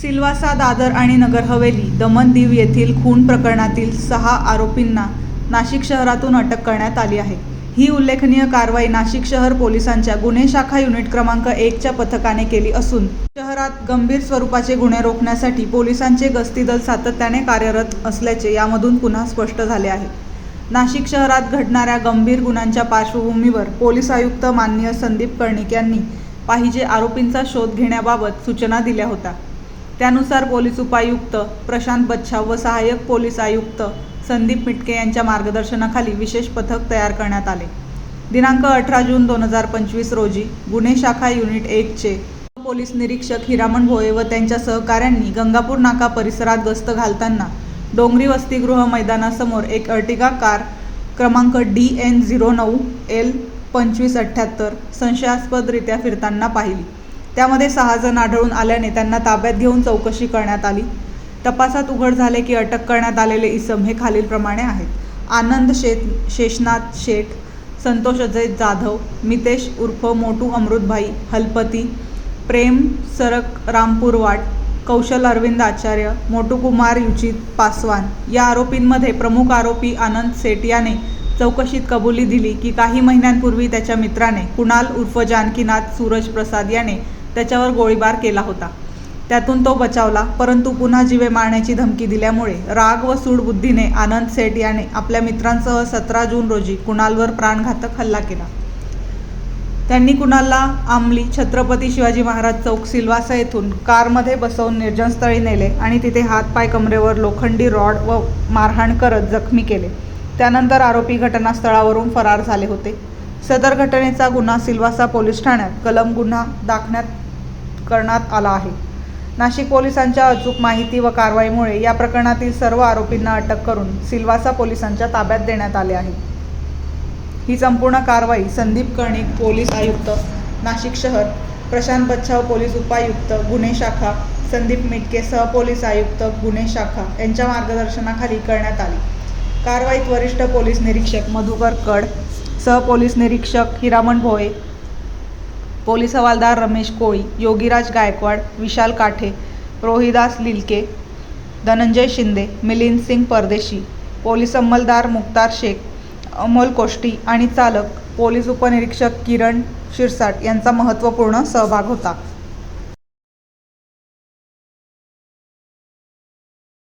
सिल्वासा दादर आणि नगर हवेली दमन दीव येथील खून प्रकरणातील सहा आरोपींना नाशिक शहरातून अटक करण्यात आली आहे. ही उल्लेखनीय कारवाई नाशिक शहर पोलिसांच्या गुन्हे शाखा युनिट क्रमांक एकच्या पथकाने केली असून शहरात गंभीर स्वरूपाचे गुन्हे रोखण्यासाठी पोलिसांचे गस्ती दल सातत्याने कार्यरत असल्याचे यामधून पुन्हा स्पष्ट झाले आहे. नाशिक शहरात घडणाऱ्या गंभीर गुन्ह्यांच्या पार्श्वभूमीवर पोलीस आयुक्त माननीय संदीप कर्णिक यांनी पाहिजे आरोपींचा शोध घेण्याबाबत सूचना दिल्या होत्या. त्यानुसार पोलीस उपायुक्त प्रशांत बच्छाव व सहाय्यक पोलीस आयुक्त संदीप मिटके यांच्या मार्गदर्शनाखाली विशेष पथक तयार करण्यात आले. दिनांक अठरा जून दोन हजार पंचवीस रोजी गुन्हे शाखा युनिट एकचे पोलीस निरीक्षक हिरामण भोये व त्यांच्या सहकाऱ्यांनी गंगापूर नाका परिसरात गस्त घालताना डोंगरी वसतिगृह मैदानासमोर एक अर्टिगा कार क्रमांक डी एन झिरो नऊ एल पंचवीस अठ्ठ्याहत्तर संशयास्पदरित्या फिरताना पाहिली. त्यामध्ये सहा जण आढळून आल्याने त्यांना ताब्यात घेऊन चौकशी करण्यात आली. तपासात उघड झाले की अटक करण्यात आलेले इसम हे खालीलप्रमाणे आहेत. आनंद शेत शेषनाथ शेठ संतोष अजय जाधव मितेश उर्फ मोटू अमृतभाई हलपती प्रेम सरक रामपूरवाट कौशल अरविंद आचार्य मोटू कुमार युचित पासवान या आरोपींमध्ये प्रमुख आरोपी आनंद सेठ याने चौकशीत कबुली दिली की काही महिन्यांपूर्वी त्याच्या मित्राने कुणाल उर्फ जानकीनाथ सूरज प्रसाद याने त्याच्यावर गोळीबार केला होता. त्यातून तो बचावला परंतु पुन्हा जीवे मारण्याची धमकी दिल्यामुळे राग व सूडबुद्धीने आनंद सेठ याने आपल्या मित्रांसह सतरा जून रोजी कुणालवर प्राणघातक हल्ला केला. त्यांनी कुणालला आमली छत्रपती शिवाजी महाराज चौक सिल्वासा येथून कारमध्ये बसवून निर्जनस्थळी नेले आणि तिथे हातपाय कमरेवर लोखंडी रॉड व मारहाण करत जखमी केले. त्यानंतर आरोपी घटनास्थळावरून फरार झाले होते. सदर घटनेचा गुन्हा सिल्वासा पोलीस ठाण्यात कलम गुन्हा दाखण्यात करण्यात आला आहे. नाशिक पोलिसांच्या अचूक माहिती व कारवाईमुळे या प्रकरणातील सर्व आरोपींना अटक करून सिल्वासा पोलिसांच्या ताब्यात देण्यात आले आहे. ही संपूर्ण कारवाई संदीप कर्णिक पोलीस आयुक्त नाशिक शहर प्रशांत बच्छाव पोलीस उपायुक्त गुन्हे शाखा संदीप मिटके सहपोलीस आयुक्त गुन्हे शाखा यांच्या मार्गदर्शनाखाली करण्यात आली. कारवाईत वरिष्ठ पोलीस निरीक्षक मधुकर कड सहपोलीस निरीक्षक हिरामण भोये पोलीस हवालदार रमेश कोळी योगीराज गायकवाड विशाल काठे रोहिदास लिलके धनंजय शिंदे मिलिंद सिंग परदेशी पोलीस अंमलदार मुक्तार शेख अमोल कोष्टी आणि चालक पोलीस उपनिरीक्षक किरण शिरसाट यांचा महत्त्वपूर्ण सहभाग होता.